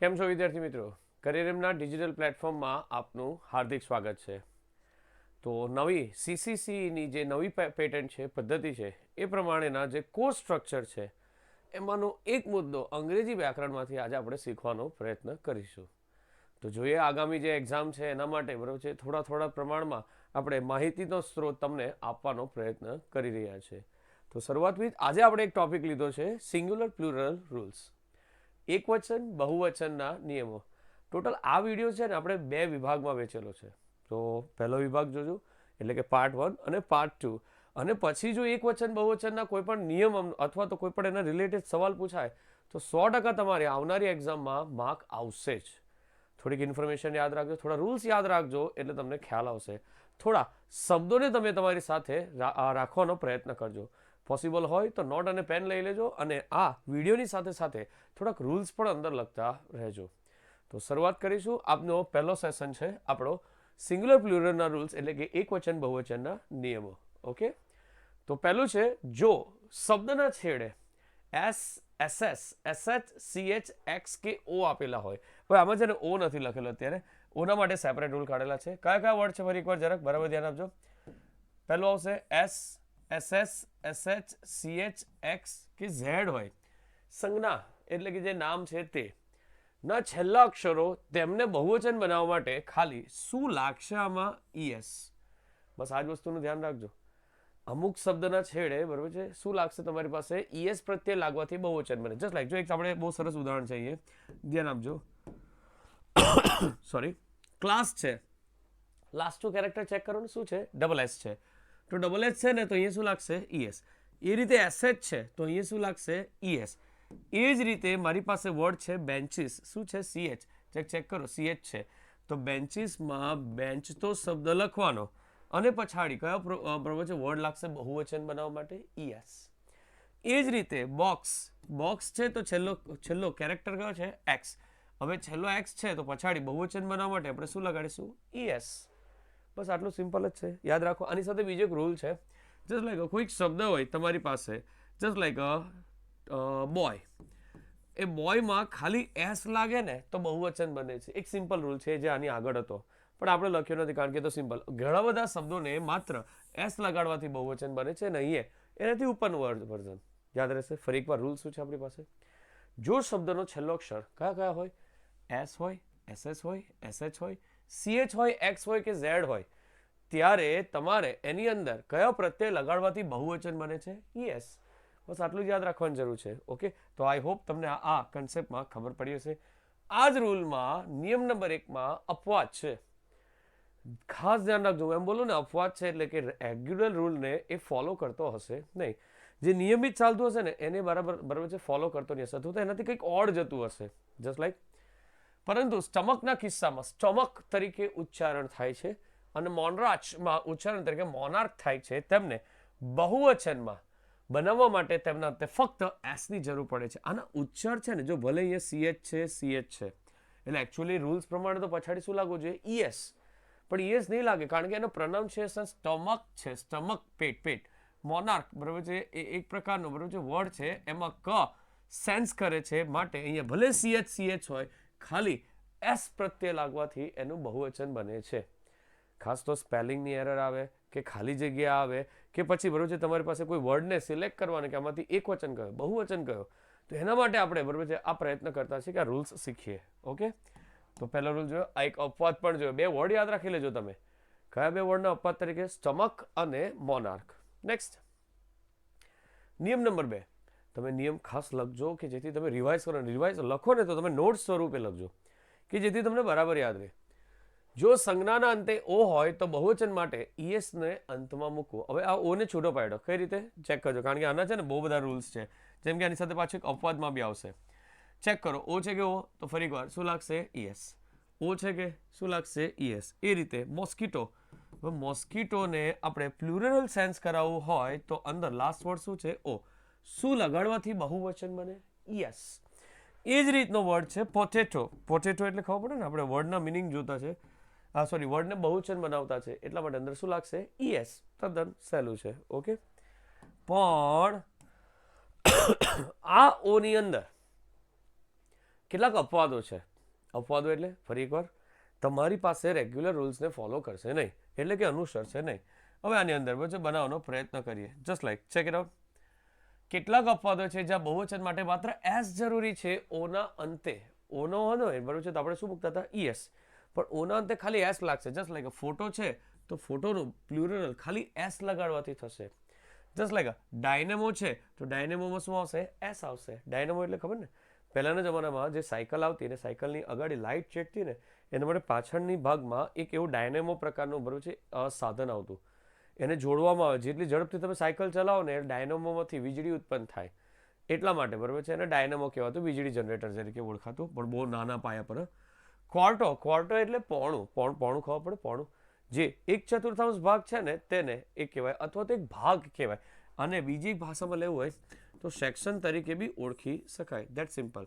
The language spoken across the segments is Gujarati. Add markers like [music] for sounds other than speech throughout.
કેમ છો વિદ્યાર્થી મિત્રો? કરિયરમના ડિજિટલ પ્લેટફોર્મમાં આપનું હાર્દિક સ્વાગત છે. તો નવી સીસીસીની જે નવી પેટન્ટ છે, પદ્ધતિ છે, એ પ્રમાણેના જે કોર્સ સ્ટ્રક્ચર છે, એમાંનો એક મુદ્દો અંગ્રેજી વ્યાકરણમાંથી આજે આપણે શીખવાનો પ્રયત્ન કરીશું. તો જોઈએ આગામી જે એક્ઝામ છે એના માટે, બરાબર છે? થોડા થોડા પ્રમાણમાં આપણે માહિતીનો સ્ત્રોત તમને આપવાનો પ્રયત્ન કરી રહ્યા છે. તો શરૂઆતથી આજે આપણે એક ટોપિક લીધો છે, સિંગ્યુલર પ્લુરલ રૂલ્સ. એકવચન, બહુવચનના નિયમો. ટોટલ આ વીડિયો છે ને આપણે બે વિભાગમાં વેચેલો છે. તો પહેલો વિભાગ જોજો, એટલે કે પાર્ટ વન અને પાર્ટ ટુ અને પછી જો એકવચન, બહુવચનના કોઈ પણ નિયમ અથવા તો કોઈ પણ એના રિલેટેડ સવાલ પૂછાય, તો સો ટકા તમારે આવનારી એક્ઝામમાં માર્ક આવશે જ. થોડીક ઇન્ફોર્મેશન યાદ રાખજો, થોડા રૂલ્સ યાદ રાખજો, એટલે તમને ખ્યાલ આવશે. થોડા શબ્દોને તમે તમારી સાથે રાખવાનો પ્રયત્ન કરજો. પોસિબલ હોય તો નોટ અને પેન લઈ લેજો અને આ વિડીયોની સાથે સાથે થોડાક રૂલ્સ પણ અંદર લખતા રહેજો. તો શરૂઆત કરીશું. આપનો પહેલો સેશન છે આપણો સિંગ્યુલર પ્લુરલના રૂલ્સ એટલે કે એકવચન, બહુવચનના નિયમો. ઓકે તો પહેલું છે, જો શબ્દના છેડે S S S S H C H X કે ઓ આપેલા હોય. હવે આમાં ને ઓ નથી લખેલો અત્યારે. ઓના માટે સેપરેટ રૂલ કાઢેલા છે. કયા કયા વર્ડ છે? ફરી એકવાર જરાક બરાબર ધ્યાન આપજો. પહેલું આવશે S S S S H C H X કે ઝેડ હોય. સંજ્ઞા એટલે કે જે નામ છે તે. ના છેલ્લા અક્ષરો તેમને બહુવચન બનાવવા માટે ખાલી શું લાગશે આમાં? ઈએસ બસ આ જ વસ્તુનું ધ્યાન રાખજો. અમુક શબ્દના છેડે, બરોબર છે? શું લાગશે તમારી પાસે? ઈએસ પ્રત્યે લાગવાથી બહુવચન બને. જસ્ટ લાઈક જો એક આપણે બહુ સરસ ઉદાહરણ છે અહીંયા. ધ્યાન આપજો. [coughs] સોરી ક્લાસ છે. લાસ્ટ ટુ કેરેક્ટર ચેક કરો ને શું છે? ડબલ એસ છે. તો ડબલ એચ છે ને, તો અહીંયા શું લાગશે? ઈએસ એ રીતે એસએચ છે, તો અહીંયા શું લાગશે? ઈએસ એ જ રીતે મારી પાસે વર્ડ છે બેન્ચીસ શું છે? સીએચ ચેક ચેક કરો. સીએચ છે. તો બેન્ચીસમાં બેન્ચ તો શબ્દ લખવાનો. અને પછાડી કયો પ્રવચન વર્ડ લાગશે બહુવચન બનાવવા માટે? ઈએસ એ જ રીતે બોક્સ બોક્સ છે તો છેલ્લો છેલ્લો કેરેક્ટર કયો છે? એક્સ હવે છેલ્લો એક્સ છે તો પછાડી બહુવચન બનાવવા માટે આપણે શું લગાડીશું? ઈએસ બસ આટલું સિમ્પલ જ છે. યાદ રાખો, આની સાથે બીજો એક રૂલ છે. જસ્ટ લાઈક કોઈક શબ્દ હોય તમારી પાસે. જસ્ટ લાઈક બોય એ બોયમાં ખાલી એસ લાગે ને તો બહુવચન બને છે. એક સિમ્પલ રૂલ છે જે આની આગળ હતો. પણ આપણે લખ્યો નથી કારણ કે તો સિમ્પલ ઘણા બધા શબ્દોને માત્ર એસ લગાડવાથી બહુવચન બને છે ને એ એનાથી ઉપરનું વર્ડ વર્ઝન. યાદ રહેશે? ફરી એકવાર રૂલ શું છે આપણી પાસે? જો શબ્દનો છેલ્લો અક્ષર કયા કયા હોય? એસ હોય એસએસ હોય એસએચ હોય સીએચ હોય એક્સ હોય કે ઝેડ હોય, ત્યારે તમારે એની અંદર કયો પ્રત્યય લગાડવાથી બહુવચન બને છે? યસ બસ આટલું જ યાદ રાખવાની જરૂર છે. ઓકે તો આઈ હોપ તમને આ- કન્સેપ્ટમાં ખબર પડી હશે. આ જ રૂલમાં નિયમ નંબર એકમાં અપવાદ છે. ખાસ ધ્યાન રાખજો. એમ બોલું ને, અપવાદ છે એટલે કે રેગ્યુલર રૂલને એ ફોલો કરતો હશે નહીં. જે નિયમિત ચાલતું હશે ને, એને બરાબર બરાબર છે ફોલો કરતો નહીં હશે. અથવા તો એનાથી કંઈક ઓડ જતું હશે. જસ્ટ લાઈક પરંતુ સ્ટમકના કિસ્સામાં સ્ટમક તરીકે ઉચ્ચારણ થાય છે અને મોનરાચમાં ઉચ્ચારણ તરીકે મોનાર્ક થાય છે. તેમને બહુવચનમાં બનાવવા માટે તેમના તે ફક્ત એસની જરૂર પડે છે. આના ઉચ્ચાર છે ને, જો ભલે અહીંયા સીએચ છે સીએચ છે. એટલે એકચ્યુઅલી રૂલ્સ પ્રમાણે તો પછાડી શું લાગવું જોઈએ? ઈએસ. પણ ઈએસ નહીં લાગે, કારણ કે એનો પ્રોનાઉન્સિએશન સ્ટમક છે, સ્ટમક પેટ પેટ. મોનાર્ક, બરાબર છે? એ એક પ્રકારનો, બરાબર છે વર્ડ છે. એમાં ક સેન્સ કરે છે માટે, અહીંયા ભલે સીએચ સીએચ હોય ખાલી એસ પ્રત્યે લાગવાથી એનું બહુવચન બને છે. ખાસ તો સ્પેલિંગની એરર આવે કે ખાલી જગ્યા આવે કે પછી બરોબર છે તમારી પાસે કોઈ વર્ડને સિલેક્ટ કરવાને કે આમાંથી એક વચન કયો, બહુવચન કયો, તો એના માટે આપણે બરોબર છે આ પ્રયત્ન કરતા છીએ કે આ રૂલ્સ શીખીએ. ઓકે તો પહેલો રૂલ જોયો, આ એક અપવાદ પણ જોયો. બે વર્ડ યાદ રાખી લેજો તમે. કયા બે વર્ડના અપવાદ તરીકે? સ્ટમક અને મોનાર્ક નેક્સ્ટ નિયમ નંબર બે. તમે નિયમ ખાસ લખજો કે જેથી તમે રિવાઇઝ કરો. રિવાઇઝ લખો ને તો તમે નોટ્સ સ્વરૂપે લખજો કે જેથી તમને બરાબર યાદ રહે. જો સંજ્ઞાના અંતે ઓ હોય તો બહુવચન માટે ઈએસ ને અંતમાં મૂકવો હવે આ ઓને છૂટો પાડ્યો કઈ રીતે? ચેક કરજો. કારણ કે આના છે ને બહુ બધા રૂલ્સ છે. જેમ કે આની સાથે પાછું એક અપવાદમાં બી આવશે. ચેક કરો. ઓ છે કે ઓ? તો ફરી એકવાર શું લાગશે? ઈએસ ઓ છે કે? શું લાગશે? ઈએસ એ રીતે. મોસ્કીટો મોસ્કીટોને આપણે પ્લુરલ સેન્સ કરાવવું હોય તો અંદર લાસ્ટ વર્ડ શું છે? ઓ શું લગાડવાથી બહુવચન બને? યસ એ જ રીતનો વર્ડ છે પોટેટો પોટેટો એટલે ખબર પડે ને? આપણે વર્ડના મિનિંગ જોતા છે. આ સોરી વર્ડને બહુવચન બનાવતા છે. એટલા માટે અંદર શું લાગશે? યસ તદ્દન સહેલું છે. ઓકે પણ આ ઓની અંદર કેટલાક અપવાદો છે. અપવાદો એટલે ફરી એકવાર, તમારી પાસે રેગ્યુલર રૂલ્સને ફોલો કરશે નહીં. એટલે કે અનુસરશે નહીં. હવે આની અંદર બનાવવાનો પ્રયત્ન કરીએ. Just like check it out કેટલાક અપવાદો છે જ્યાં બહુવચન માટે માત્ર એસ જરૂરી છે ઓના અંતે. ઓનો હતો બરોબર છે તો આપણે શું મૂકતા હતા? ઈએસ. પણ ઓના અંતે ખાલી એસ લાગશે. જસ્ટ લાઈક ફોટો છે તો ફોટોનું પ્લુરલ ખાલી એસ લગાડવાથી થશે. જસ્ટ લાઈક ડાયનેમો છે તો ડાયનેમોમાં શું આવશે? એસ આવશે. ડાયનેમો એટલે ખબર ને? પહેલાંના જમાનામાં જે સાયકલ આવતી ને સાયકલની અગાડી લાઇટ ચેટતી ને એના માટે પાછળની ભાગમાં એક એવું ડાયનેમો પ્રકારનું બરાબર છે સાધન આવતું. એને જોડવામાં આવે. જેટલી ઝડપથી તમે સાયકલ ચલાવો ને ડાયનોમોમાંથી વીજળી ઉત્પન્ન થાય. એટલા માટે બરાબર છે. એને ડાયનોમો કહેવાતું વીજળી જનરેટર તરીકે ઓળખાતું, પણ બહુ નાના પાયા પર. ક્વાર્ટો, ક્વોર્ટો એટલે પોણું. પોણ, પોણું ખબર પડે? પોણું. જે એક ચતુર્થાંશ ભાગ છે ને, તેને એ કહેવાય, અથવા તો એક ભાગ કહેવાય. અને બીજી ભાષામાં લેવું હોય તો સેક્શન તરીકે બી ઓળખી શકાય. દેટ સિમ્પલ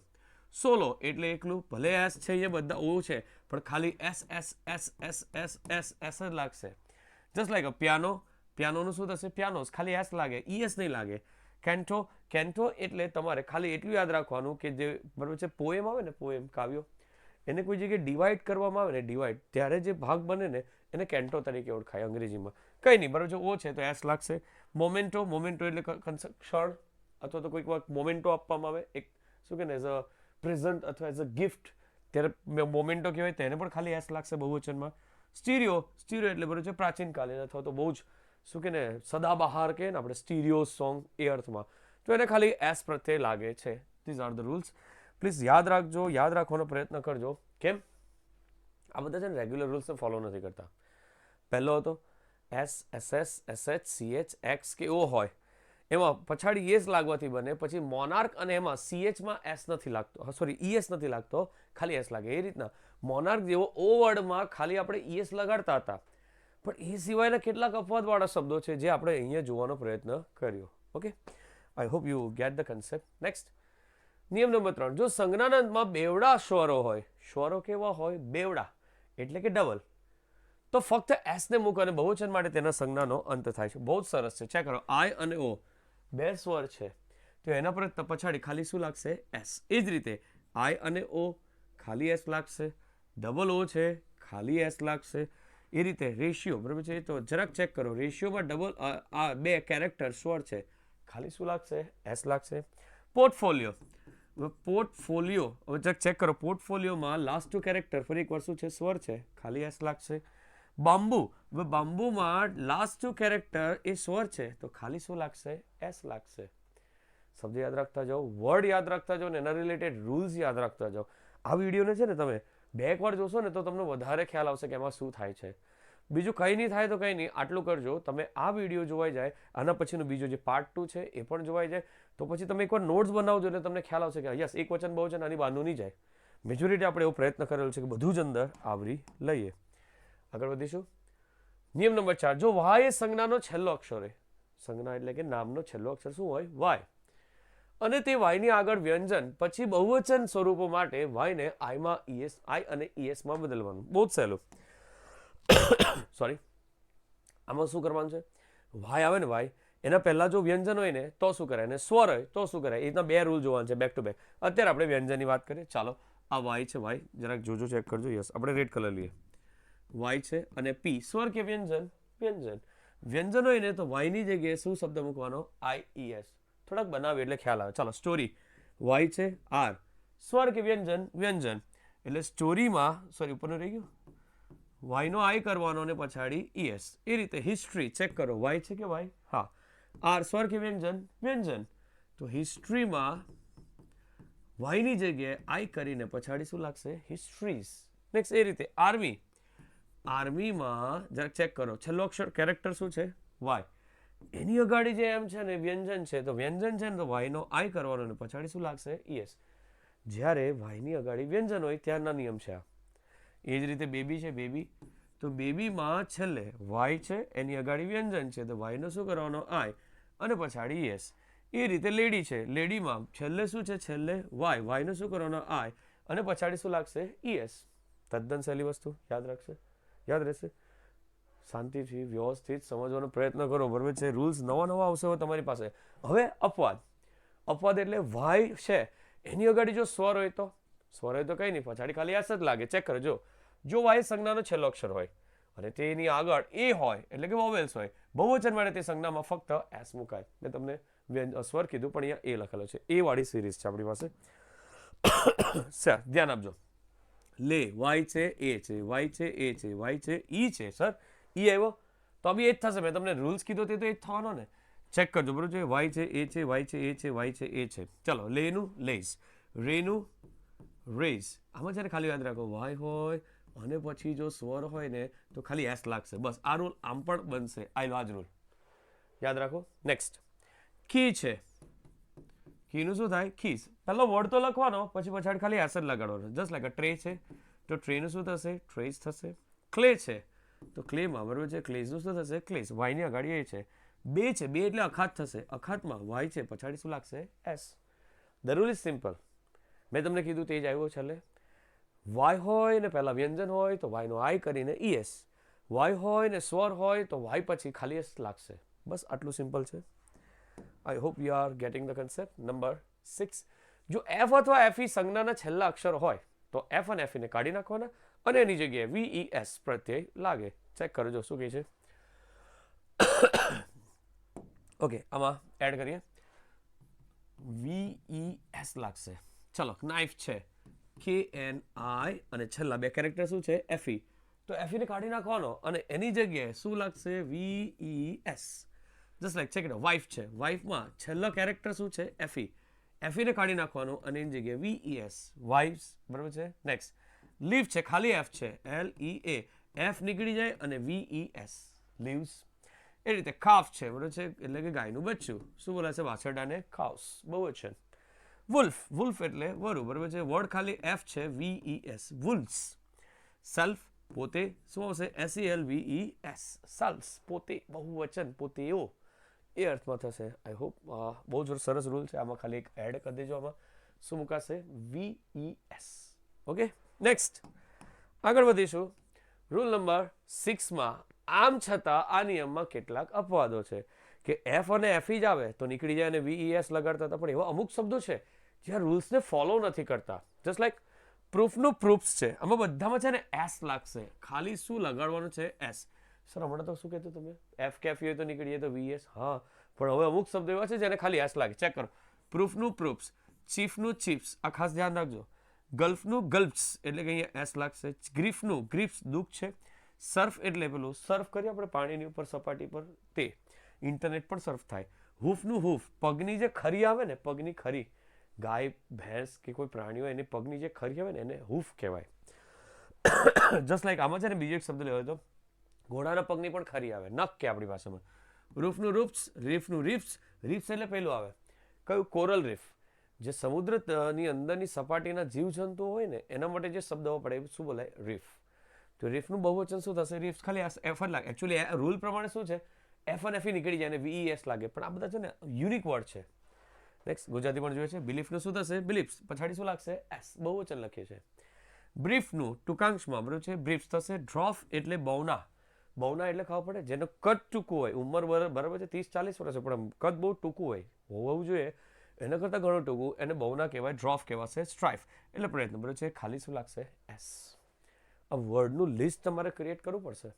સોલો એટલે એકલું. ભલે એસ છે, એ બધા ઓ છે, પણ ખાલી S S S S S S S જ લાગશે. જસ્ટ લાઈક અ પિયાનો પિયાનોનું શું થશે? પિયાનોસ ખાલી એસ લાગે. ઈએસ નહીં લાગે. કેન્ટો કેન્ટો એટલે તમારે ખાલી એટલું યાદ રાખવાનું કે જે, બરાબર છે? પોએમ આવે ને પોએમ કાવ્યો. એને કોઈ જગ્યાએ ડિવાઈડ કરવામાં આવે ને ડિવાઈડ ત્યારે જે ભાગ બને ને, એને કેન્ટો તરીકે ઓળખાય અંગ્રેજીમાં. કંઈ નહીં, બરાબર છે? ઓ છે, તો એસ લાગશે. મોમેન્ટો મોમેન્ટો એટલે ક્ષણ, અથવા તો કોઈક વાર મોમેન્ટો આપવામાં આવે. એક, શું કે ને એઝ અ પ્રેઝન્ટ અથવા એઝ અ ગિફ્ટ ત્યારે મોમેન્ટો કહેવાય, તેને પણ ખાલી એસ લાગશે બહુવચનમાં. સ્ટીરિયો સ્ટીરિયો એટલે બરાબર છે પ્રાચીન કાલીન અથવા તો બહુ જ શું કે ને, સદાબહાર કે ને આપણે સ્ટીરિયો સોંગ એ અર્થમાં. તો એને ખાલી એસ પ્રત્યે લાગે છે. These are the rules please યાદ રાખજો, યાદ રાખવાનો પ્રયત્ન કરજો. કેમ? આ બધા છે ને રેગ્યુલર રૂલ્સને ફોલો નથી કરતા. પહેલો હતો S S S S, H, C, H, X કે ઓ હોય. એમાં પછાડી એસ લાગવાથી બને, પછી મોનાર્ક અને એમાં સીએચમાં એસ નથી લાગતો. સોરી ઈએસ નથી લાગતો. ખાલી એસ લાગે. એ રીતના. મોનાર્ક જેવો ઓ વર્ડમાં ખાલી આપણે ઈએસ લગાડતા હતા. પણ એ સિવાયના કેટલાક અપવાદવાળા શબ્દો છે જે આપણે અહીંયા જોવાનો પ્રયત્ન કર્યો. Okay I hope you get the concept next નિયમ નંબર ત્રણ. જો સંજ્ઞાનાંતમાં બેવડા સ્વરો હોય, સ્વરો કેવા હોય? બેવડા. એટલે કે ડબલ તો ફક્ત એસ ને મૂક અને બહુવચન માટે તેના સંજ્ઞાનો અંત થાય છે. બહુ જ સરસ છે. ચેક કરો. આઈ અને ઓ બે સ્વર છે. તો એના પર પછાડી ખાલી શું લાગશે? એસ એ જ રીતે. આઈ અને ઓ ખાલી એસ લાગશે ડબલ ઓ છે ખાલી એસ લાગશે એ રીતે રેશિયો બરાબર છે? તો જરાક ચેક કરો. રેશિયોમાં ડબલ આ બે કેરેક્ટર સ્વર છે. ખાલી શું લાગશે એસ લાગશે પોર્ટફોલિયો હવે પોર્ટફોલિયો હવે જરાક ચેક કરો. પોર્ટફોલિયોમાં લાસ્ટ ટુ કેરેક્ટર ફરી એકવાર શું છે? સ્વર છે. ખાલી એસ લાગશે બાંબુ હવે બાંબુમાં લાસ્ટ ટુ કેરેક્ટર એ સ્વર છે. તો ખાલી શું લાગશે એસ લાગશે શબ્દ યાદ રાખતા જાઓ. વર્ડ યાદ રાખતા જાઓ ને એના રિલેટેડ રૂલ્સ યાદ રાખતા જાઓ. આ વિડીયોને છે ને તમે બે એક વાર જોશો ને તો તમને વધારે ખ્યાલ આવશે કે એમાં શું થાય છે. બીજું કંઈ નહીં થાય તો કંઈ નહીં, આટલું કરજો. તમે આ વીડિયો જોવાઈ જાય, આના પછીનો બીજો જે પાર્ટ ટુ છે એ પણ જોવાઈ જાય. તો પછી તમે એકવાર નોટ્સ બનાવજો એટલે તમને ખ્યાલ આવશે કે યસ, એક વચન બહુ છે આની બહારનું નહીં જાય. મેજોરિટી આપણે એવો પ્રયત્ન કરેલો છે કે બધું જ અંદર આવરી લઈએ. આગળ વધીશું. નિયમ નંબર ચાર, જો વાય એ સંજ્ઞાનો છેલ્લો અક્ષર હોય. સંજ્ઞા એટલે કે નામનો છેલ્લો અક્ષર શું હોય? વાય. અને તે વાયની આગળ વ્યંજન, પછી બહુવચન સ્વરૂપો માટે વાયને આઈમાં ઈએસ આઈ અને ઈએસમાં બદલવાનું. બહુ જ સહેલું. સોરી આમાં શું કરવાનું છે? વાય આવે ને વાય એના પહેલાં જો વ્યંજન હોય ને, તો શું કરાય? અને સ્વર હોય, તો શું કરાય? એ રીતના બે રૂલ જોવાના છે બેક ટુ બેક અત્યારે આપણે વ્યંજનની વાત કરીએ. ચાલો, આ વાય છે વાય જરાક જોજો ચેક કરજો. યસ આપણે રેડ કલર લઈએ. વાય છે અને પી સ્વર કે વ્યંજન? વ્યંજન. વ્યંજન હોય ને, તો વાયની જગ્યાએ શું શબ્દ મૂકવાનો? આઈ ઈ એસ થોડાક બનાવીએ એટલે ખ્યાલ આવે. ચાલો સ્ટોરી વાય છે આર સ્વર કે વ્યંજન વ્યંજન. એટલે સ્ટોરીમાં સોરી ઉપરનું રહી ગયું? વાયનો આઈ કરવાનો અને પછાડી ઈએસ એ રીતે હિસ્ટ્રી ચેક કરો. વાય છે કે વાય હા. આર સ્વર કે વ્યંજન વ્યંજન. તો હિસ્ટ્રીમાં વાયની જગ્યાએ આઈ કરીને પછાડી શું લાગશે? હિસ્ટ્રીઝ નેક્સ્ટ એ રીતે. આર્મી આર્મીમાં જરાક ચેક કરો. છેલ્લો અક્ષર કેરેક્ટર શું છે? વાય એની અગાડી જે એમ છે ને, વ્યંજન છે, તો વ્યંજન છે ને, તો વાયનો આઈ કરવાનો ને, પછાડી શું લાગશે? યસ. જ્યારે વાયની અગાડી વ્યંજન હોય, ત્યારના નિયમ છે આ. એ જ રીતે બેબી છે, બેબી. તો બેબીમાં છેલ્લે વાય છે, એની અગાડી વ્યંજન છે, તો વાયનો શું કરવાનો? આય. અને પછાડી યસ. એ રીતે લેડી છે, લેડીમાં છેલ્લે શું છે? છેલ્લે વાય. વાયનો શું કરવાનો? આય. અને પછાડી શું લાગશે? ઈએસ તદ્દન સહેલી વસ્તુ. યાદ રાખશે. યાદ રહેશે. શાંતિથી વ્યવસ્થિત સમજવાનો પ્રયત્ન કરો, બરાબર છે? રૂલ્સ નવા નવા આવશે હવે તમારી પાસે. હવે અપવાદ. અપવાદ એટલે વાય છે. એની અગાડી જો સ્વર હોય તો? સ્વર હોય તો કંઈ નહીં, પછાડી ખાલી આસ જ લાગે. ચેક કરજો જો. વાય સંજ્ઞાનો છેલ્લો અક્ષર હોય અને તેની આગળ એ હોય, એટલે કે વોવેલ્સ હોય, બહુવચન માટે તે સંજ્ઞામાં ફક્ત એસ મુકાય. મેં તમને સ્વર કીધું, પણ અહીંયા એ લખેલો છે. એ વાળી સિરીઝ છે આપણી પાસે. સર ધ્યાન આપજો. લે, વાય છે, એ છે, વાય છે, એ છે, વાય છે, ઈ છે, સર. ઈ આવ્યો તો બી એ જ થશે. મેં તમને રૂલ્સ કીધો તે તો એ જ થવાનો ને ચેક કરજો, બરોબર? છે વાય છે, એ છે વાય છે, એ છે વાય છે, એ છે. ચલો, લેનું લેઝ રેનું રેઝ આમાં જ્યારે ખાલી યાદ રાખો વાય હોય, અને પછી જો સ્વર હોય ને, તો ખાલી એસ લાગશે. બસ, આ રૂલ આમ પણ બનશે. આ લો આ રૂલ યાદ રાખો? નેક્સ્ટ કી છે? કીનું શું થાય? ખીસ પહેલો વર્ડ તો લખવાનો, પછી પછાડી ખાલી એસ જ લગાડવાનો. જસ્ટ લાગે ટ્રે છે, તો ટ્રેનું શું થશે? ટ્રેસ થશે. ક્લે છે. તો ક્લેમાં બરાબર છે ક્લેઝનું શું થશે? ક્લેસ વાયની અગાડી એ છે. બે છે, બે એટલે અખાત થશે. અખાતમાં વાય છે, પછાડી શું લાગશે? એસ દરુલ ઇઝ સિમ્પલ મેં તમને કીધું તે જ આવ્યો છેલ્લે. વાય હોય ને પહેલાં વ્યંજન હોય તો વાયનો આય કરીને ઈએસ વાય હોય ને સ્વર હોય તો વાય પછી ખાલી એસ લાગશે. બસ આટલું સિમ્પલ છે. I hope you are getting the concept number six જો એફ અથવા એફ ઈ સંજ્ઞાના છેલ્લા અક્ષર હોય તો એફ અને એફ ઈને કાઢી નાખવાના. અને એની જગ્યાએ વી ઈ એસ પ્રત્યય લાગે. ચેક કરજો શું કહે છે. ઓકે આમાં એડ કરીએ. વી એસ લાગશે. ચલો નાઇફ છે. કે એન આઈ અને છેલ્લા બે કેરેક્ટર શું છે? એફઈ તો એફઈને કાઢી નાખવાનો અને એની જગ્યાએ શું લાગશે? V S. Just like check wife છે. વાઇફમાં છેલ્લો કેરેક્ટર શું છે? એફઈ એફઈને કાઢી નાખવાનો અને એની જગ્યાએ વી ઈ એસ. વાઇફ્સ બરાબર છે? નેક્સ્ટ લીવ છે, ખાલી એફ છે. એલ ઈ એ એફ નીકળી જાય અને વી ઈ એસ લીવ્સ એ રીતે કાફ છે, બરાબર છે? એટલે કે ગાયનું બચ્ચું. શું બોલાશે વાછરડાને કાઉસ બહુ છે. વુલ્ફ વુલ્ફ એટલે વરુ, બરાબર છે? વર્ડ ખાલી એફ છે V E S wolves self પોતે. શું આવશે? S L V E S self પોતે. બહુવચન, પોતેઓ. એ અર્થમાં થશે. આઈ હોપ બહુ જ સરસ રૂલ છે. આમાં ખાલી એક એડ કરી દેજો આમાં. શું મુકાશે? V E S okay next આગળ વધીશું. રૂલ નંબર સિક્સમાં આમ છતાં આ નિયમમાં કેટલાક અપવાદો છે. કે એફ અને એફ જ આવે તો નીકળી જાય અને વીઈએસ લગાડતા હતા. પણ એવા અમુક શબ્દો છે જ્યાં રૂલ્સને ફોલો નથી કરતા. જસ્ટ લાઈક પ્રૂફનું પ્રૂફ્સ છે. આમાં બધામાં છે ને એસ લાગશે. ખાલી શું લગાડવાનું છે? એસ સર હમણાં તો શું કહેતું તમે? એફ કે એફ હોય તો નીકળીએ તો વીએસ હા. પણ હવે અમુક શબ્દો એવા છે જેને ખાલી એસ લાગે. ચેક કરો. પ્રૂફનું પ્રૂફ્સ ચીફનું ચીફ્સ આ ખાસ ધ્યાન રાખજો. ગલ્ફનું ગલ્ફ્સ, એટલે કે અહીંયા એસ લાગશે. ગ્રીફનું, ગ્રીફ્સ દુઃખ છે. સર્ફ એટલે પેલું, સર્ફ કરીએ આપણે પાણીની ઉપર, સપાટી પર તે. ઇન્ટરનેટ પણ સર્ફ થાય. હૂફનું હૂફ, પગની જે ખરી આવે ને, પગની ખરી. ગાય, ભેંસ કે કોઈ પ્રાણી હોય એની પગની જે ખરી આવે ને, એને હૂફ કહેવાય. જસ્ટ લાઈક આમાં છે ને બીજો એક શબ્દ લેવો તો, ઘોડાના પગની પણ ખરી આવે. નખ કે આપણી ભાષામાં. રૂફનું રૂફ્સ રીફનું રીફ્સ. રીફ્સ એટલે પેલું આવે. કયું? Coral reef. જે સમુદ્રની અંદરની સપાટીના જીવજંતુઓ હોય ને, એના માટે જે શબ્દો પડે શું બોલાય? રીફ. તો રીફનું બહુવચન શું થશે? રીફ ખાલી એફ જ લાગે. એકચ્યુઅલી રૂલ પ્રમાણે શું છે? એફ અને એફી નીકળી જાય અને વી એસ લાગે. પણ આ બધા છે ને યુનિક વર્ડ છે. નેક્સ્ટ ગુજરાતી પણ જોઈએ છે. બિલીફનું શું થશે? બિલીફ્સ પછાડી શું લાગશે? એસ બહુવચન લખીએ છે. બ્રીફનું ટૂંકાંશમાં બરાબર છે. બ્રીફ્સ થશે ડ્રોફ એટલે બહુના. બહુના એટલે ખબર પડે? જેનો કદ ટૂંકું હોય. ઉંમર બરા- બરાબર છે, ત્રીસ ચાલીસ વર્ષ પણ કદ બહુ ટૂંકું હોય. હોવું જોઈએ. એના કરતાં ઘણું ટૂંકું, એને બહુના કહેવાય ડ્રોફ કહેવાશે સ્ટ્રાઇફ એટલે પ્રયત્ન બરાબર છે, ખાલી શું લાગશે? એસ આ વર્ડનું લિસ્ટ તમારે ક્રિએટ કરવું પડશે.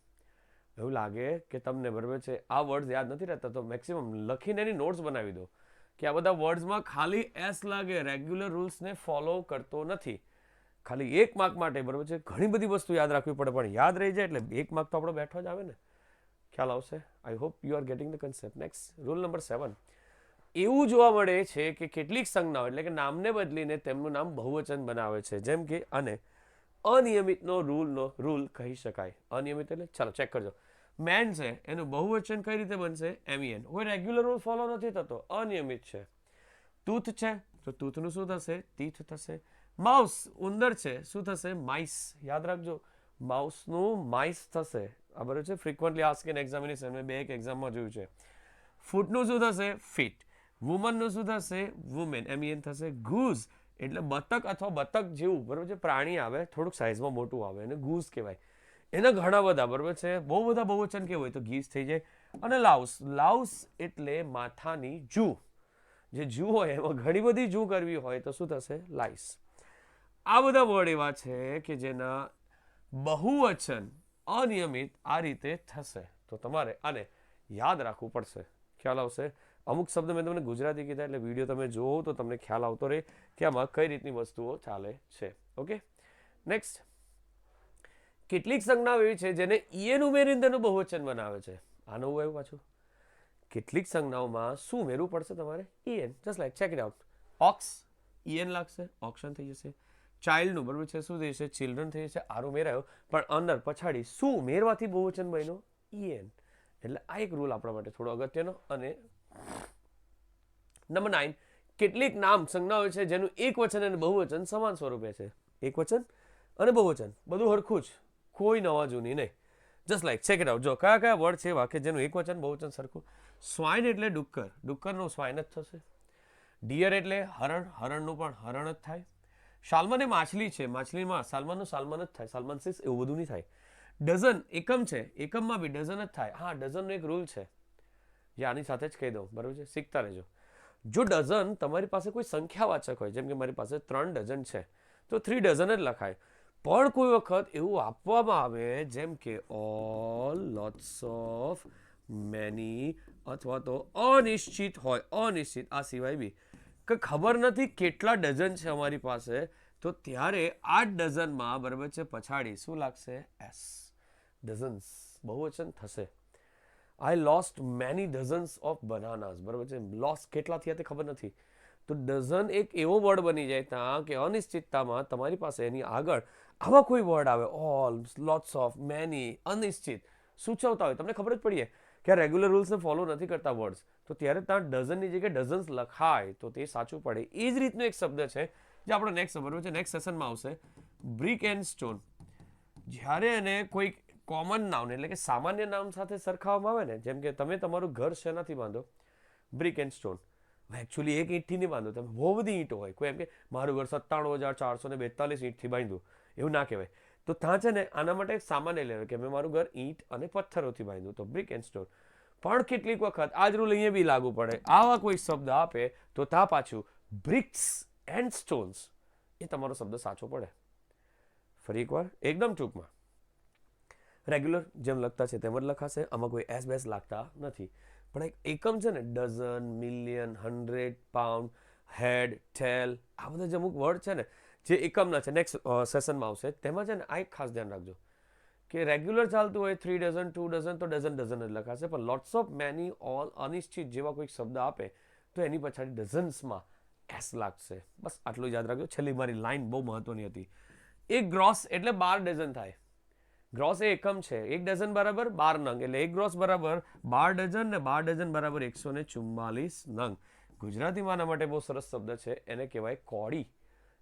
એવું લાગે કે તમને બરાબર છે, આ વર્ડ્સ યાદ નથી રહેતા, તો મેક્સિમમ લખીને એની નોટ્સ બનાવી દો. કે આ બધા વર્ડ્સમાં ખાલી એસ લાગે રેગ્યુલર રૂલ્સને ફોલો કરતો નથી. ખાલી એક માર્ક માટે, બરાબર છે? ઘણી બધી વસ્તુ યાદ રાખવી પડે, પણ યાદ રહી જાય એટલે એક માર્ક તો આપણો બેઠો જ આવે ને. ખ્યાલ આવશે? I hope you are getting the concept next rule number seven એવું જોવા મળે છે કે કેટલીક સંજ્ઞાઓ, એટલે કે નામને બદલીને તેમનું નામ બહુવચન બનાવે છે. જેમ કે અને. અનિયમિતનો રૂલનો, રૂલ કહી શકાય. અનિયમિત એટલે, ચાલો ચેક કરજો. મેન છે, એનું બહુવચન કઈ રીતે બનશે? એમિયન કોઈ રેગ્યુલર રૂલ ફોલો નથી થતો. અનિયમિત છે. તૂથ છે, તો તૂથનું શું થશે? તીથ થશે. માઉસ ઉંદર છે, શું થશે? માઇસ યાદ રાખજો માઉસનું માઇસ થશે. બરાબર છે ફ્રિકવન્ટલી આસ્ક ઇન એક્ઝામિનેશન મેં બે એક એક્ઝામમાં જોયું છે. ફૂટનું શું થશે? ફીટ વુમનનું શું થશે? વુમેન એમ એન થશે. ઘૂસ એટલે બતક અથવા બતક જેવું, બરાબર છે? પ્રાણી આવે, થોડુંક સાઇઝમાં મોટું આવે એને ઘૂસ કહેવાય. એના ઘણા બધા, બરાબર છે? બહુ બધા બહુવચન કેવું હોય તો ગીઝ થઈ જાય. અને લાઉસ લાઉસ એટલે માથાની જૂ. જે જૂ હોય, એમાં ઘણી બધી જૂ કરવી હોય તો શું થશે? લાઈસ. આ બધા વર્ડ એવા છે કે જેના બહુવચન અનિયમિત આ રીતે થશે. તો તમારે આને યાદ રાખવું પડશે. ખ્યાલ આવશે? અમુક શબ્દ મેં તમને ગુજરાતી કીધા એટલે વીડિયો તમે જોવો તો તમને ખ્યાલ આવતો રહે કે આમાં કઈ રીતની વસ્તુઓ ચાલે છે. ઓકે નેક્સ્ટ કેટલીક સંજ્ઞાઓ એવી છે જેને ઈએન ઉમેરીને તેનું બહુવચન બનાવે છે. આનું એવું પાછું. કેટલીક સંજ્ઞાઓમાં શું ઉમેરવું પડશે તમારે? EN. Just like check it out ox EN લાગશે. ઓક્શન થઈ જશે. ચાઇલ્ડનું બરાબર છે? શું થઈ જશે? ચિલ્ડ્રન થઈ જશે. આર ઉમેરાયો. પણ અંદર પછાડી શું ઉમેરવાથી બહુવચન બન્યો? ઈએન. એટલે આ એક રૂલ આપણા માટે થોડો અગત્યનો અને નંબર નાઇન કેટલીક નામ સંજ્ઞાઓ છે જેનું એક વચન અને બહુવચન સમાન સ્વરૂપે છે. એક વચન અને બહુવચન, બધું હરખું જ, કોઈ નવા જૂની નહીં. Just like check it out જો કયા કયા વર્ડ છે વાક્ય જેનું એક વચન, બહુવચન સરખું? સ્વાઇન એટલે ડુક્કર. ડુક્કરનું સ્વાઇન જ થશે. ડિયર એટલે હરણ, હરણનું પણ હરણ જ થાય. સાલમન એ માછલી છે. માછલીમાં સાલમનનું સાલમન જ થાય. સાલમન સિસ એવું બધું નહીં થાય. ડઝન એકમ છે. એકમમાં બી ડઝન જ થાય. હા ડઝનનો એક રૂલ છે. જે આની સાથે જ કહી દઉં, બરાબર છે? શીખતા રહેજો. જો ડઝન તમારી પાસે કોઈ સંખ્યાવાચક હોય, જેમ કે મારી પાસે ત્રણ ડઝન છે, તો થ્રી ડઝન જ લખાય. પણ કોઈ વખત એવું આપવામાં આવે, જેમ કે ઓલ લોટ્સ ઓફ મેની અથવા તો અનિશ્ચિત હોય, અનિશ્ચિત, આ સિવાય બી. કે ખબર નથી કેટલા ડઝન છે અમારી પાસે, તો ત્યારે આ ડઝનમાં, બરાબર છે, પછાડી શું લાગશે? S dozens. બહુવચન થશે. I lost many dozens of bananas બરાબર છે? લોસ કેટલા થયા તે ખબર નથી. તો ડઝન એક એવો વર્ડ બની જાય ત્યાં કે અનિશ્ચિતતામાં તમારી પાસે એની આગળ આવા કોઈ વર્ડ આવે. ઓલ લોટ્સ ઓફ મેની અનિશ્ચિત. સૂચવતા હોય. તમને ખબર જ પડીએ કે આ રેગ્યુલર રૂલ્સને ફોલો નથી કરતા વર્ડ્સ તો ત્યારે ત્યાં ડઝનની જગ્યાએ ડઝન્સ લખાય તો તે સાચું પડે. એ જ રીતનો એક શબ્દ છે જે આપણો નેક્સ્ટ બરાબર છે? નેક્સ્ટ સેશનમાં આવશે. બ્રિક એન્ડ સ્ટોન જ્યારે એને કોઈ કોમન નાઉન એટલે કે સામાન્ય નામ સાથે સરખાવવામાં આવે ને, જેમ કે તમે તમારું ઘર શેનાથી બાંધો? બ્રિક એન્ડ સ્ટોન એકચ્યુઅલી એક ઈંટથી નહીં બાંધો, તમે બહુ બધી ઈંટો હોય. કોઈ એમ કે મારું ઘર સત્તાણું હજાર ચારસો ને બેતાલીસ ઈંટથી બાંધ્યું. એવું ના કહેવાય. તો ત્યાં છે ને આના માટે સામાન્ય લેવાય કે મેં મારું ઘર ઈંટ અને પથ્થરોથી બાંધ્યું. તો બ્રિક એન્ડ સ્ટોન પણ કેટલીક વખત આજ રૂલ અહીંયા બી લાગુ પડે. આવા કોઈ શબ્દ આપે તો ત્યાં પાછું બ્રિક્સ એન્ડ સ્ટોન્સ એ તમારો શબ્દ સાચો પડે. ફરી એકવાર, એકદમ ટૂંકમાં. રેગ્યુલર જેમ લખતા છે તેમ જ લખાશે. આમાં કોઈ એસ બેસ લાગતા નથી. પણ એક એકમ છે ને, dozen, million, hundred, pound, head, tail, આ બધા જે અમુક વર્ડ છે ને, જે એકમના છે, નેક્સ્ટ સેશનમાં આવશે. તેમાં છે ને, આ એક ખાસ ધ્યાન રાખજો કે રેગ્યુલર ચાલતું હોય, થ્રી ડઝન, ટુ ડઝન, તો ડઝન ડઝન જ લખાશે. પણ લોટ્સ ઓફ મેની ઓલ અનિશ્ચિત જેવા કોઈક શબ્દ આપે, તો એની પછાડી ડઝન્સમાં એસ લાગશે. બસ આટલું યાદ રાખજો. છેલ્લી મારી લાઈન બહુ મહત્વની હતી. એક ગ્રોસ એટલે બાર ડઝન થાય. ગ્રોસ એ એકમ છે. એક ડઝન બરાબર બાર નંગ. એટલે એક ગ્રોસ બરાબર બાર ડઝન ને બાર ડઝન બરાબર એકસો ને ચુમ્માલીસ નંગ. ગુજરાતીમાં આના માટે બહુ સરસ શબ્દ છે. એને કહેવાય કોડી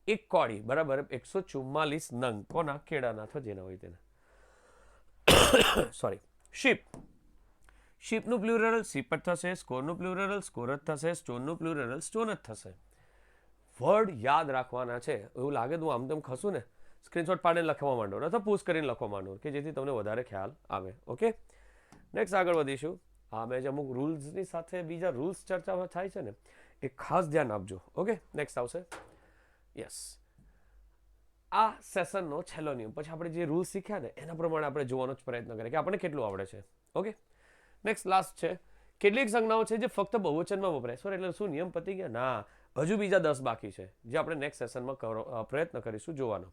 એક કોડી બરાબર એકસો ચુમ્માલીસ નંગ. કોના? કેળાના અથવા જેના હોય તેના. Sorry sheep. શીપનું પ્લુરલ શીપ જ થશે, સ્કોરનું પ્લુરલ સ્કોર જ થશે, સ્ટોનનું પ્લુરલ સ્ટોન જ થશે. વર્ડ યાદ રાખવાના છે. એવું લાગે તો આમ તેમ ખસું ને. સ્ક્રીનશોટ પાડીને લખવા માંડો અથવા પૂછ કરીને લખવા માંડો કે જેથી તમને વધારે ખ્યાલ આવે, ઓકે? નેક્સ્ટ આગળ વધીશું. હા, મેં જે અમુક રૂલ્સની સાથે બીજા રૂલ્સ ચર્ચા થાય છે ને, એ ખાસ ધ્યાન આપજો, ઓકે? નેક્સ્ટ આવશે. યસ આ સેશનનો છેલ્લો નિયમ. પછી આપણે જે રૂલ્સ શીખ્યા ને, એના પ્રમાણે આપણે જોવાનો જ પ્રયત્ન કરીએ કે આપણે કેટલું આવડે છે, ઓકે? નેક્સ્ટ લાસ્ટ છે. કેટલીક સંજ્ઞાઓ છે જે ફક્ત બહુવચનમાં વપરાય. સર એટલે શું, નિયમ પતી ગયા? ના. હજુ બીજા દસ બાકી છે, જે આપણે નેક્સ્ટ સેશનમાં પ્રયત્ન કરીશું જોવાનો.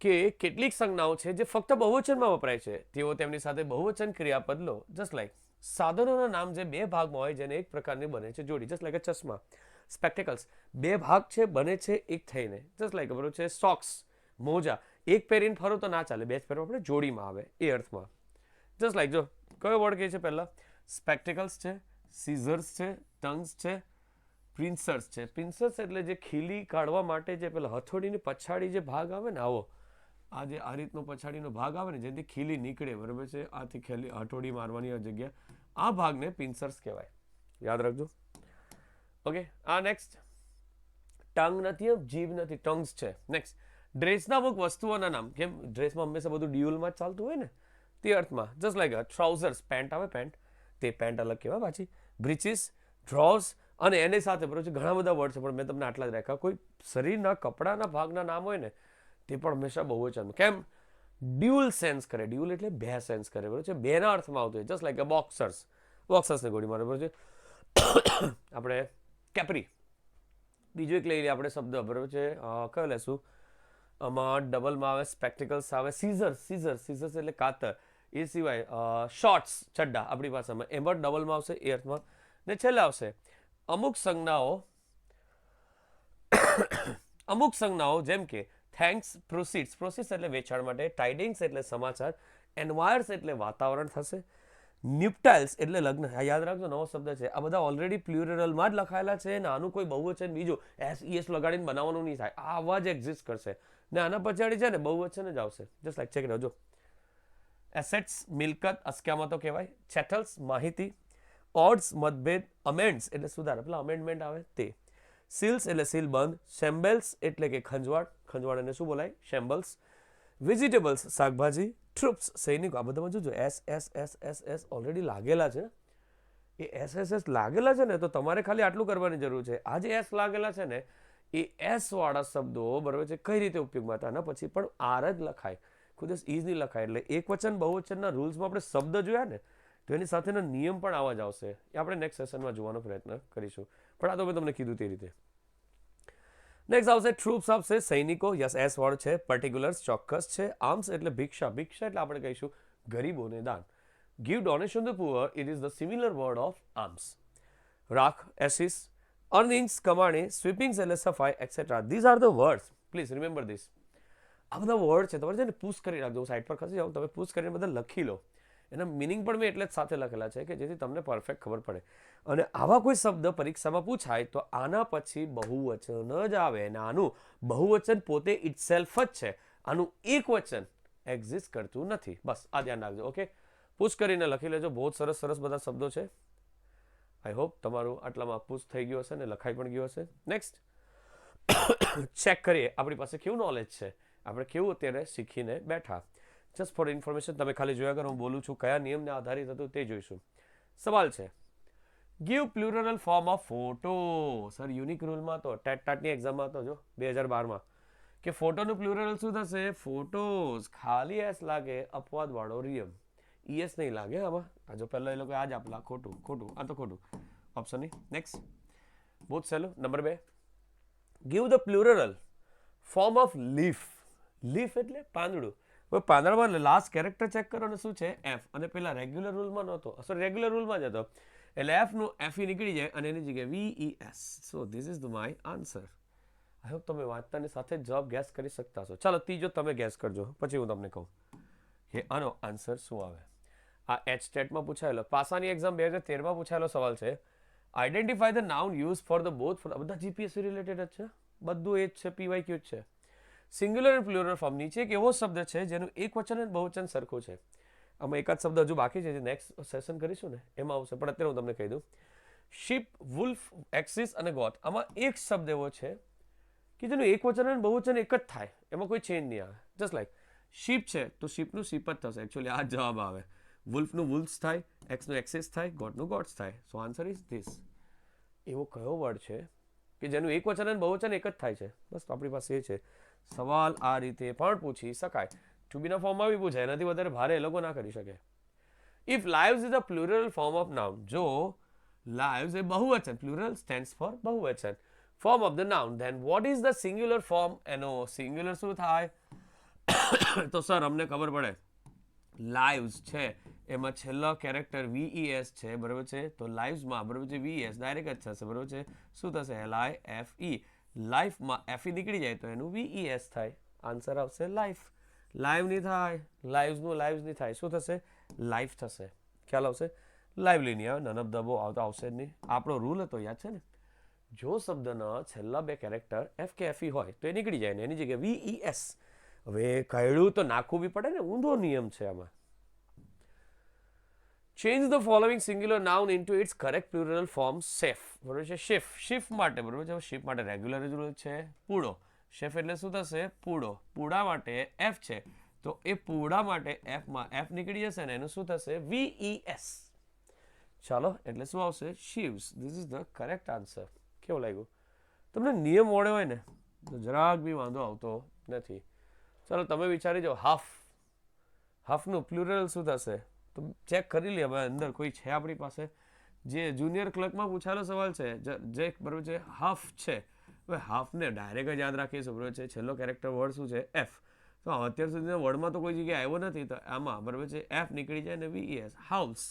કે કેટલીક સંજ્ઞાઓ છે જે ફક્ત બહુવચનમાં વપરાય છે. તેઓ તેમની સાથે બહુવચન ક્રિયાપદ લો જસ્ટ લાઈક સાધનોના નામ જે બે ભાગમાં હોય જેને એક પ્રકારની બને છે જોડી જસ્ટ લાઈક ચશ્મા. સ્પેક્ટેકલ્સ બે ભાગ છે, બને છે, એક થઈને. જસ્ટ લાઈક બરોબર છે? સોક્સ મોજા. એક પહેરીને ફરો તો ના ચાલે. બે જ પહેરો આપણે જોડીમાં આવે. એ અર્થમાં. જસ્ટ લાઈક જો, કયો વર્ડ કહે છે પહેલાં? સ્પેક્ટેકલ્સ છે સીઝર્સ છે ટંગ્સ છે પ્રિન્સર્સ છે. પ્રિન્સર્સ એટલે જે ખીલી કાઢવા માટે જે પેલા હથોડીની પછાડી જે ભાગ આવે ને આવો. આ જે આ રીતનો પછાડીનો ભાગ આવે ને, જેથી ખીલી નીકળે. બરાબર છે? આથી ખેલી હથોડી મારવાની જગ્યા. આ ભાગને પિન્સર્સ કહેવાય. યાદ રાખજો. ઓકે આ નેક્સ્ટ ટંગ નથી જીભ નથી. ટંગ્સ છે. નેક્સ્ટ ડ્રેસના અમુક વસ્તુઓના નામ. કેમ? ડ્રેસમાં હંમેશા બધું ડ્યુઅલમાં જ ચાલતું હોય ને? તે અર્થમાં જસ્ટ લાઈક ટ્રાઉઝર્સ પેન્ટ આવે પેન્ટ તે પેન્ટ અલગ કહેવાય, પાછી. બ્રિચિસ ડ્રોઝ અને એની સાથે, બરોબર છે, ઘણા બધા વર્ડ છે. પણ મેં તમને આટલા જ રાખ્યા. કોઈ શરીરના, કપડાના ભાગના નામ હોય ને તે પણ હંમેશા બહુવચન કેમ? ડ્યુઅલ સેન્સ કરે. ડ્યુઅલ એટલે બે સેન્સ કરે, બરોબર છે? બેના અર્થમાં આવતું હોય. જસ્ટ લાઈક અ બોક્સર્સ બોક્સર્સને ગોળી મારે બરાબર છે? [coughs] આપણે કેપરી બીજો એક લઈ લઈએ આપણે શબ્દ, બરાબર છે? કયો લેશું? આમાં ડબલમાં આવે સ્પેક્ટિકલ્સ આવે. સીઝર સીઝર સીઝર્સ એટલે કાતર. એ સિવાય શોર્ટ્સ ચડ્ડા. આપણી ભાષામાં. એમાં ડબલમાં આવશે, એ અર્થમાં. ને છેલ્લા આવશે, અમુક સંજ્ઞાઓ [coughs] અમુક સંજ્ઞાઓ જેમ કે થેન્ક્સ પ્રોસીડ્સ પ્રોસીડ્સ એટલે વેચાણ માટે ટાઇડિંગ્સ એટલે સમાચાર એનવાયર્સ એટલે વાતાવરણ થશે. ન્યુપ્ટાઇલ્સ એટલે લગ્ન. યાદ રાખજો, નવો શબ્દ છે. આ બધા ઓલરેડી પ્લ્યુરલમાં જ લખાયેલા છે, ને આનું કોઈ બહુવચન બીજું એસ ઈએસ લગાડીને બનાવવાનું નહીં થાય. આ આવા જ એક્ઝિસ્ટ કરશે. ને આના પછાડી છે ને બહુવચન જ આવશે. જસ્ટ લાઈક ચેક રહેજો એસેટ્સ મિલકત, અસ્ક્યામતો કહેવાય. ચેટલ્સ માહિતી. ઓડ્સ મતભેદ અમેન્ડ્સ એટલે સુધાર. પેલા અમેન્ડમેન્ટ આવે તે. સીલ્સ એટલે સીલ બંધ, શેમ્બેલ્સ એટલે કે ખંજવાળ ખંજવાળ એને શું બોલાય? શેમ્બલ્સ. વેજીટેબલ્સ, શાકભાજી, ટ્રુપ્સ, સૈનિકો, આ બધામાં જોજો, S S S S S already લાગેલા છે. એ એસ એસ એસ લાગેલા છે ને, તો તમારે ખાલી આટલું કરવાની જરૂર છે. આ જે એસ લાગેલા છે ને, એ એસ વાળા શબ્દો બરાબર છે, કઈ રીતે ઉપયોગમાં હતા? એના પછી પણ આર જ લખાય. ખુદ ઇઝ નહીં લખાય. એટલે એક વચન બહુવચનના રૂલ્સમાં આપણે શબ્દ જોયા ને, તો એની સાથેના નિયમ પણ આવા જ આવશે. એ આપણે નેક્સ્ટ સેશનમાં જોવાનો પ્રયત્ન કરીશું. પણ આ તો મેં તમને કીધું તે રીતે નેક્સ્ટ આવશે ટ્રુપ્સ આવશે સૈનિકો યસ એસ વર્ડ છે પર્ટિક્યુલર્સ ચોક્કસ છે આર્મ્સ એટલે ભિક્ષા ભિક્ષા એટલે આપણે કહીશું ગરીબોને દાન give donation to poor it is the similar word of alms રાખ એસિસ અર્નિંગ્સ કમાણી સ્વીપિંગ્સ એટલે સફાઈ etcetera these are the words please remember this આ બધા વર્ડ છે તમારે છે ને પૂછ કરી રાખજો સાઈડ પર ખસી જાઓ તમે પૂછ કરીને બધા લખી લો એના મિનિંગ પણ મેં એટલે જ સાથે લખેલા છે કે જેથી તમને પરફેક્ટ ખબર પડે અને આવા કોઈ શબ્દ પરીક્ષામાં પૂછાય તો આના પછી બહુવચન જ આવે અને આનું બહુવચન પોતે ઇટસેલ્ફ જ છે. આનું એક વચન એક્ઝિસ્ટ કરતું નથી. બસ, આ ધ્યાન રાખજો ઓકે પુશ કરીને લખી લેજો. બહુ સરસ સરસ બધા શબ્દો છે. આઈ હોપ તમારું આટલામાં પુશ થઈ ગયું હશે ને લખાઈ પણ ગયું હશે. નેક્સ્ટ ચેક કરીએ. આપણી પાસે કેવું નોલેજ છે? આપણે કેવું અત્યારે શીખીને બેઠા? જસ્ટ ફોર ઇન્ફોર્મેશન તમે ખાલી જોયા કરો, હું બોલું છું કયા નિયમને આધારિત હતું તે જોઈશું. સવાલ છે give plural form of photo sir unique રૂલમાં તો ટેટ ટાટની એક્ઝામમાં તો જો, બે હજાર બારમાં. કે ફોટોનું પ્લુરલ શું થશે? ફોટોઝ ખાલી એસ લાગે, અપવાદ વાળો રિયમ ઈએસ નહીં લાગે આમાં. આ જો પહેલાં એ લોકો આ જ આપલા. ખોટું ખોટું. આ તો ખોટું. ઓપ્શન નહીં. નેક્સ્ટ બહુ સહેલું નંબર બે. Give the plural form of leaf leaf એટલે પાંદડું. હવે પાંદડામાં લાસ્ટ કેરેક્ટર ચેક કરો ને શું છે? એફ અને પેલા રેગ્યુલર રૂલમાં નહોતો. સોરી રેગ્યુલર રૂલમાં જ હતો. એટલે એફનું એફ નીકળી જાય અને એની જગ્યાએ V E S so this is my answer I hope તમે વાંચતાની સાથે જવાબ ગેસ કરી શકતા છો ચાલો, ત્રીજો તમે ગેસ કરજો. પછી હું તમને કહું. કે આનો આન્સર શું આવે? આ એચ સ્ટેટમાં પૂછાયેલો, પાસાની એક્ઝામ બે હજાર તેરમાં પૂછાયેલો સવાલ છે. Identify the noun use for the both for બધા જીપીએસસી રિલેટેડ જ છે? બધું એ જ છે પીવાય ક્યુ જ છે. સિંગ્યુલર પ્લુરલ ફોર્મ નીચે એક એવો શબ્દ છે જેનું એક વચન અને બહુવચન સરખું છે. આમાં એકાદ શબ્દ હજુ બાકી છે જે નેક્સ્ટ સેશન કરીશું ને, એમાં આવશે. પણ અત્યારે હું તમને કહી દઉં. શીપ વુલ્ફ એક્સિસ અને ગોટ આમાં એક શબ્દ એવો છે કે જેનું એક વચન અને બહુવચન એક જ થાય. એમાં કોઈ ચેન્જ નહીં આવે. જસ્ટ લાઈક શીપ છે, તો શીપનું શીપ જ થશે. એકચ્યુઅલી આ જવાબ આવે. વુલ્ફનું વુલ્ફ્સ થાય એક્સનું એક્સિસ થાય ગોટનું ગોટ્સ થાય. સો આન્સર ઇઝ ધીસ એવો કયો વર્ડ છે કે જેનું એક વચન અને બહુવચન એક જ થાય છે? બસ આપણી પાસે એ છે. સવાલ આ રીતે પણ પૂછી શકાય. ટુ બીના ફોર્મમાં બી પૂછાય એનાથી વધારે ભારે એ લોકો ના કરી શકે. If lives is a plural form of noun જો લાઇવ્સ એ બહુવચન પ્લુરલ સ્ટેન્ડ્સ ફોર બહુવચન. Form of the noun then what is the singular form એનો સિંગ્યુલર શું થાય? [coughs] તો સર, અમને ખબર પડે. લાઇવ્સ છે, એમાં છેલ્લો કેરેક્ટર વીઈએસ છે, બરાબર છે? તો લાઇવ્સમાં બરાબર છે વીએસ ડાયરેક્ટ જ થશે, બરાબર છે? શું થશે? એલ આઈ એફ ઈ લાઈફમાં એફ નીકળી જાય, તો એનું વીઈએસ થાય. આન્સર આવશે લાઈફ લાઈવ નહીં થાય. લાઈવ્સનું લાઈવ્સ નહીં થાય. શું થશે? લાઈફ થશે. ખ્યાલ આવશે? લાઈવલી નહીં આવે. નન દબો આવતો આવશે જ નહીં. આપણો રૂલ હતો, યાદ છે ને? જો શબ્દના છેલ્લા બે કેરેક્ટર એફ કે એફ ઈ હોય તો એ નીકળી જાય ને. એની જગ્યાએ વીઈએસ હવે કહેડું તો નાખવું બી પડે ને. ઊંધો નિયમ છે આમાં. Change the following singular noun into its correct plural form safe બરોબર છે? શિફ શિફ માટે, બરોબર છે? શિફ માટે રેગ્યુલર રૂલ છે. પૂડો શેફ એટલે શું થશે? પૂડો. પૂડા માટે એફ છે. તો એ પૂડા માટે એફમાં એફ નીકળી જશે ને એનું શું થશે? વીઈએસ ચાલો, એટલે શું આવશે? Sheaves. This is the correct answer કેવું લાગ્યું? તમને નિયમ વડે હોય ને, તો જરાક બી વાંધો આવતો નથી. ચાલો, તમે વિચારી જાઓ. હાફ હાફનું પ્લુરલ શું થશે? તો ચેક કરી લઈએ હવે અંદર કોઈ છે આપણી પાસે. જે જુનિયર ક્લર્કમાં પૂછાયેલો સવાલ છે, જે બરોબર છે હાફ છે. હવે હાફને ડાયરેક્ટ જ યાદ રાખીએ બરોબર છે, છેલ્લો કેરેક્ટર વર્ડ શું છે? એફ તો અત્યાર સુધીના વર્ડમાં તો કોઈ જગ્યાએ આવ્યો નથી, તો આમાં બરાબર છે એફ નીકળી જાય ને V S house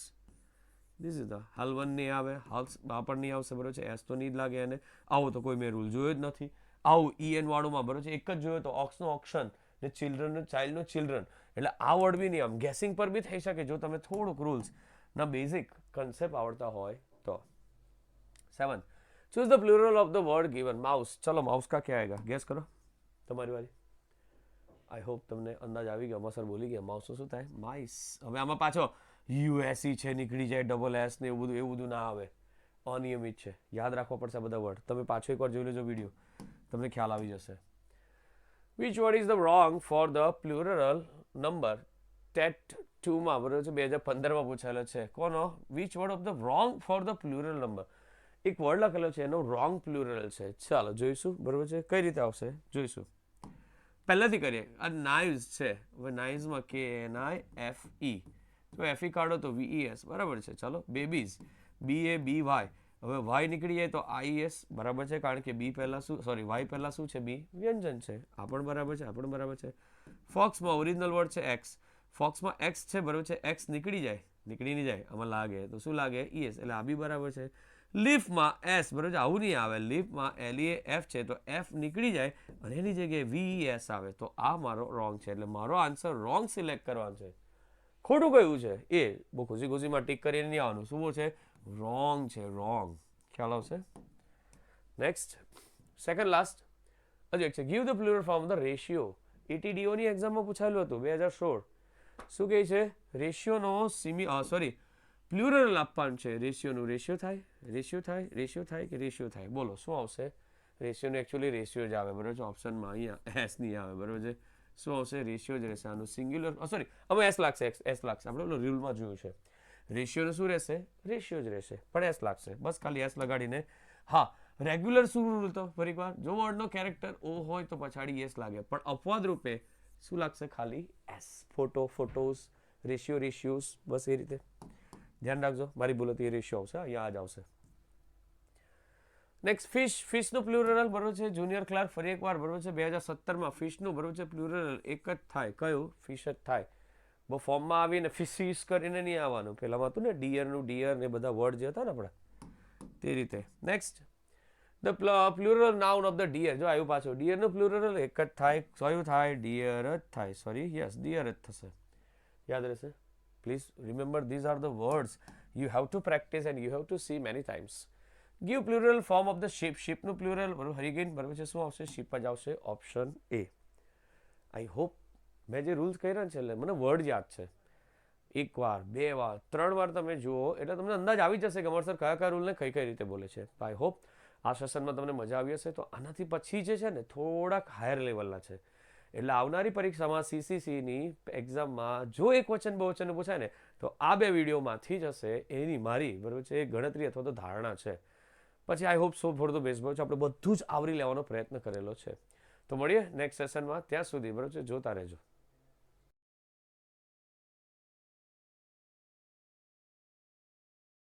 this is the હલવન નહીં આવે હાઉસ બાપણ પણ નહીં આવશે, બરોબર છે એસ તો નહીં જ લાગે અને આવો તો કોઈ મેં રૂલ જોયો જ નથી. આવું ઈ એન વાળુંમાં બરાબર છે, એક જ જોયો તો ઓક્સનો ઓક્શન ને ચિલ્ડ્રન ચાઇલ્ડનો ચિલ્ડ્રન એટલે આ વર્ડ બી નહીં, આમ ગેસિંગ પર બી થઈ શકે, જો તમે થોડુંક રૂલ્સ ના બેઝિક કન્સેપ્ટ આવડતા હોય તો. Seven choose the plural of the word given mouse ચલો માઉસ કા ક્યાં આएगा ગેસ કરો તમારી વારી આઈ હોપ તમને અંદાજ આવી ગયો અમસર બોલી ગયા માઉસનું શું થાય માઇસ હવે આમાં પાછો યુએસી છે નીકળી જાય ડબલ એસ ને એવું બધું એવું બધું ના આવે અનિયમિત છે યાદ રાખવા પડશે બધા વર્ડ તમે પાછો એકવાર જોઈ લેજો વીડિયો તમને ખ્યાલ આવી જશે। Which word is the wrong for the plural number TET ટુમાં બરોબર છે? બે હજાર પંદરમાં પૂછાયેલો છે. કોનો? Which word of the wrong for the plural number એક વર્ડ લખેલો છે, એનો રોંગ પ્લુરલ છે. ચાલો, જોઈશું. બરોબર છે? કઈ રીતે આવશે? જોઈશું. પહેલાથી કરીએ. આ નાઇવ્સ છે. હવે નાઇવ્સમાં કે એન આઈ એફ ઈ તો એફ ઈ કાઢો તો વી એસ બરાબર છે? ચાલો babies B A B Y હવે વાય નીકળી જાય તો આઈ એસ બરાબર છે? કારણ કે બી પહેલાં શું સોરી વાય પહેલાં શું છે? બી વ્યંજન છે. આ પણ બરાબર છે, આ પણ બરાબર છે. ફોક્સમાં ઓરિજિનલ વર્ડ છે એક્સ ફોક્સમાં એક્સ છે, બરાબર છે? એક્સ નીકળી જાય. નીકળી નહીં જાય. આમાં લાગે. તો શું લાગે? ઈએસ એટલે આ બી બરાબર છે. લીફમાં એસ, બરાબર આવું નહીં આવે. લીફમાં એલ એ એફ છે, તો એફ નીકળી જાય અને એની જગ્યાએ વી એસ આવે. તો આ મારો રોંગ છે. એટલે મારો આન્સર રોંગ સિલેક્ટ કરવાનો છે. ખોટું કયું છે? એ, બહુ ખુશી ખુશીમાં ટીક કરીને નહીં આવવાનું. શું છે? રોંગ છે રોંગ ખ્યાલ આવશે? નેક્સ્ટ સેકન્ડ લાસ્ટ હજુ એક છે. Give the plural form the ratio એટીડીઓની એક્ઝામમાં પૂછાયેલું હતું, બે હજાર સોળ. શું કહે છે? રેશિયોનો સિમી સોરી પ્લુરલ આપવાનું છે રેશિયોનું રેશિયો થાય રેશિયો થાય રેશિયો થાય કે રેશિયો થાય બોલો શું આવશે? રેશિયોનું એકચ્યુઅલી રેશિયો જ આવે, બરાબર છે? ઓપ્શનમાં અહીંયા એસ નહીં આવે, બરાબર છે? શું આવશે? રેશિયો જ રહેશે. આનું સિંગ્યુલર સોરી અમે એસ લાગશે એસ લાગશે. આપણે રૂલમાં જોયું છે. રેશિયોનું શું રહેશે? રેશિયો જ રહેશે, પણ એસ લાગશે. બસ ખાલી એસ લગાડીને. હા રેગ્યુલર શું રૂલ તો? ફરી વાર જો વર્ડનો કેરેક્ટર ઓ હોય તો પછાડી એસ લાગે. પણ અપવાદ રૂપે શું લાગશે? ખાલી S photo photos ratio ratios બસ એ રીતે. ધ્યાન રાખજો. મારી ભૂલ હતી, એ રેશિયો આવશે. અહીંયા જ આવશે. નેક્સ્ટ ફિશ ફિશનું પ્લુરલ બરોબર છે. જુનિયર ક્લાર્ક ફરી એકવાર બરોબર છે. બે હજાર સત્તરમાં ફિશનું બરોબર છે. પ્લુરલ એક જ થાય. કયું? ફિશ જ થાય. બહુ ફોર્મમાં આવીને ફિશિસ કરીને નહીં આવવાનું. પહેલાંમાં હતું ને ડિયરનું ડિયર ને બધા વર્ડ જે હતા ને આપણા. તે રીતે. Next the plural noun of the deer જો આવ્યું પાછું. ડિયરનું પ્લુરલ એક જ થાય. કયું થાય? ડિયર જ થાય. સોરી યસ ડિયર જ થશે. યાદ રહેશે? Please remember these are the words you have to practice and you have to see many times give plural form of the ship. શિપનું plural. બરોબર હરિગેન બરાબર છે શું આવશે શિપ જ આવશે ઓપ્શન એ આઈ હોપ મેં જે રૂલ્સ કર્યા છે એટલે મને વર્ડ યાદ છે એક વાર બે વાર ત્રણ વાર તમે જુઓ એટલે તમને અંદાજ આવી જશે કે અમારે કયા કયા રૂલને કઈ કઈ રીતે બોલે છે આઈ હોપ આ સેશનમાં તમને મજા આવી હશે તો આનાથી પછી જે છે ને થોડાક હાયર લેવલના છે એટલે આવનારી પરીક્ષામાં સીસીસીની એક્ઝામમાં જો એક વચન બહુવચન પૂછાય ને, તો આ બે વિડીયોમાંથી જ હશે એની મારી, બરાબર છે, એ ગણતરી અથવા તો ધારણા છે. પછી I hope so for the best છે, આપણે બધું જ આવરી લેવાનો પ્રયત્ન કરેલો છે. તો મળીએ નેક્સ્ટ સેશનમાં ત્યાં સુધી, બરાબર છે, જોતા રહેજો.